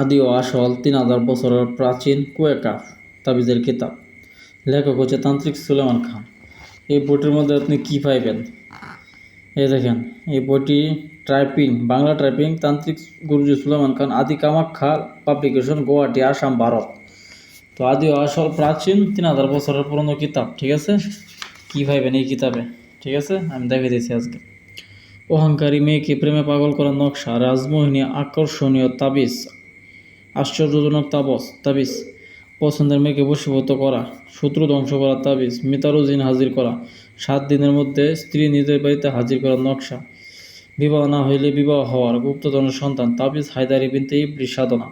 আদি ও আসল তিন হাজার বছরের প্রাচীন কুয়েকাফ তাবিজের কিতাব। লেখক হচ্ছে তান্ত্রিক সুলেমান খান। এই বইটির মধ্যে আপনি কি পাইবেন? এই দেখেন, এই বইটি টাইপিং বাংলা টাইপিং তান্ত্রিক গুরুজি সুলেমান খান আদি কামাখ্যা পাবলিকেশন গুয়াহাটি, আসাম, ভারত। তো আদি আসল প্রাচীন তিন হাজার বছরের পুরনো কিতাব, ঠিক আছে? কি পাইবেন এই কিতাবে? ঠিক আছে? আমি দেখে দিয়েছি আজকে। অহংকারী মেয়েকে প্রেমে পাগল করার নকশা, রাজমোহিনী আকর্ষণীয় তাবিজ আশ্চর্যজনক তাবস তাবিজ। পছন্দের মেয়েকে বশীভূত করা, শত্রু ধ্বংস করার তাবিজ, মিতারুজিন হাজির করা, সাত দিনের মধ্যে স্ত্রী নিজের বাড়িতে হাজির করার নকশা। বিবাহ না হইলে বিবাহ হওয়ার গুপ্তধনের সন্তান, তাবিজ হায়দারি বিনতে ইবলি সাধনা।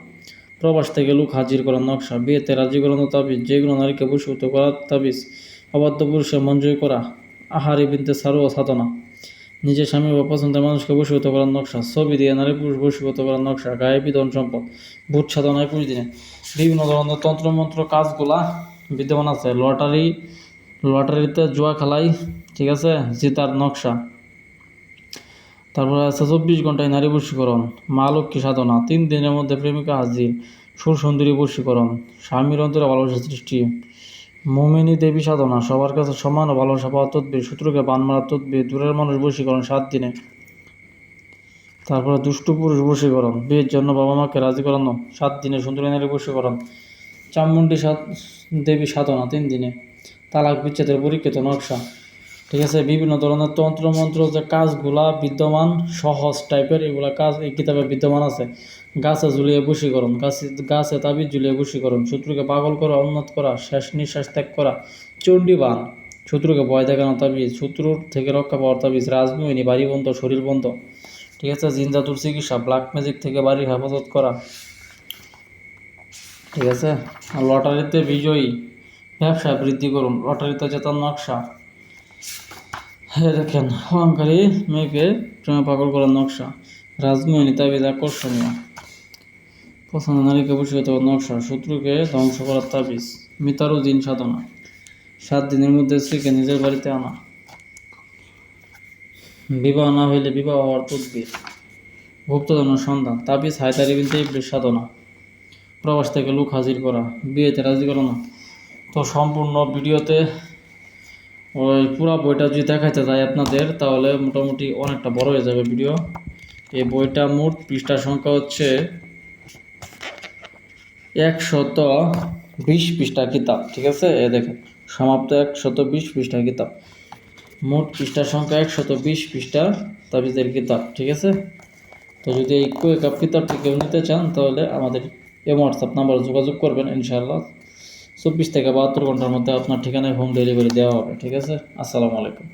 প্রবাস থেকে লোক হাজির করার নকশা, বিয়েতে রাজি করানো তাবিজ যেগুলো নারীকে বশীভূত করার তাবিজ, অবাধ্য পুরুষে জয় করা, আহারি বিনতে সারুয়া সাধনা। নিজের স্বামী বা পছন্দের মানুষকে বশীভূত করার নকশা, ছবি দিয়ে নারী পুরুষ বশীভূত করার নকশা, গায়ে ধন সম্পদ, ভূত সাধনায় পুষ দিনে বিভিন্ন ধরনের তন্ত্রমন্ত্র কাজগুলা বিদ্যমান আছে। লটারি, লটারিতে জুয়া খেলাই, ঠিক আছে? জিতার নকশা। তারপরে আছে চব্বিশ ঘন্টায় নারী বশীকরণ, মা লক্ষ্মী সাধনা, তিন দিনের মধ্যে প্রেমিকা হাজির, সুর সুন্দরী স্বামীর অন্তরে ভালোবাসা সৃষ্টি। মোমিনী দেবী সাধনা, সবার কাছে সমান ও ভালোবাসা পাওয়া তদ্বির, শত্রুকে বান মারা তদ্বির, দূরের মানুষ বসীকরণ সাত দিনে। তারপরে দুষ্টু পুরুষ বশীকরণ বিয়ের জন্য বাবা মাকে রাজি করানো, সাত দিনে সুন্দরী নারী বশীকরণ। সাত দেবী সাধনা, তিন দিনে। তালাক বিচ্ছেদের পরীক্ষিত নকশা। ঠিক আছে, বিভিন্ন ধরনের তন্ত্র মন্ত্র যে কাজগুলা বিদ্যমান, সহজ টাইপের এগুলা কাজ, এই কিতাবে বিদ্যমান আছে। গাছে ঝুলিয়ে বশীকরণ গাছে গাছে তাবিজ ঝুলিয়ে বশীকরণ শত্রুকে পাগল করা, উন্নত করা শেষ নিঃশ্বাস ত্যাগ করা চণ্ডী বান শত্রুকে ভয় দেখানো তাবিজ, শত্রুর থেকে রক্ষা পাওয়ার তাবিজ, রাজমোহিনী, বাড়ি বন্ধ, শরীর বন্ধ। ঠিক আছে জিনজাতুর চিকিৎসা ব্ল্যাক ম্যাজিক থেকে বাড়ির হেফাজত করা। ঠিক আছে লটারিতে বিজয়ী, ব্যবসা বৃদ্ধি করুন লটারিতে জেতার নকশা। দেখেন, অহংকারী মেয়েকে প্রেমে পাগল করার নকশা। রাজমোহিনী তাবিজ আকর্ষণীয়। পছন্দ নারীকে বসীভূত নকশা, শত্রুকে ধ্বংস করার তাবিজ, মিতারু দিন সাধনা। সাত দিনের মধ্যে স্ত্রীকে নিজের বাড়িতে আনা। বিবাহ না হইলে বিবাহ হওয়ার তদ্বির। গুপ্তধনের সন্ধান, তাবিজ হায়তারি বিনতে ইবলিশ সাধনা। প্রবাস থেকে লোক হাজির করা, বিয়েতে রাজি করানো। তো সম্পূর্ণ ভিডিওতে ওই পুরো বইটা যদি দেখাইতে যায় আপনাদের, তাহলে মোটামুটি অনেকটা বড় হয়ে যাবে ভিডিও। এই বইটা মোট পৃষ্ঠার সংখ্যা হচ্ছে একশত বিশ পৃষ্ঠা কিতাব, ঠিক আছে? এ দেখেন, সমাপ্ত একশত বিশ পৃষ্ঠা কিতাব। মোট পৃষ্ঠার সংখ্যা একশত বিশ পৃষ্ঠা তাবিজের কিতাব, ঠিক আছে? তো যদি এই কুয়েকাপ কিতাবটি কেউ নিতে চান, তাহলে আমাদের এম হোয়াটসঅ্যাপ নাম্বারে যোগাযোগ করবেন, ইনশাআল্লাহ। চব্বিশ থেকে বাহাত্তর ঘণ্টার মধ্যে আপনার ঠিকানায় হোম ডেলিভারি দেওয়া হবে, ঠিক আছে? আসসালামু আলাইকুম।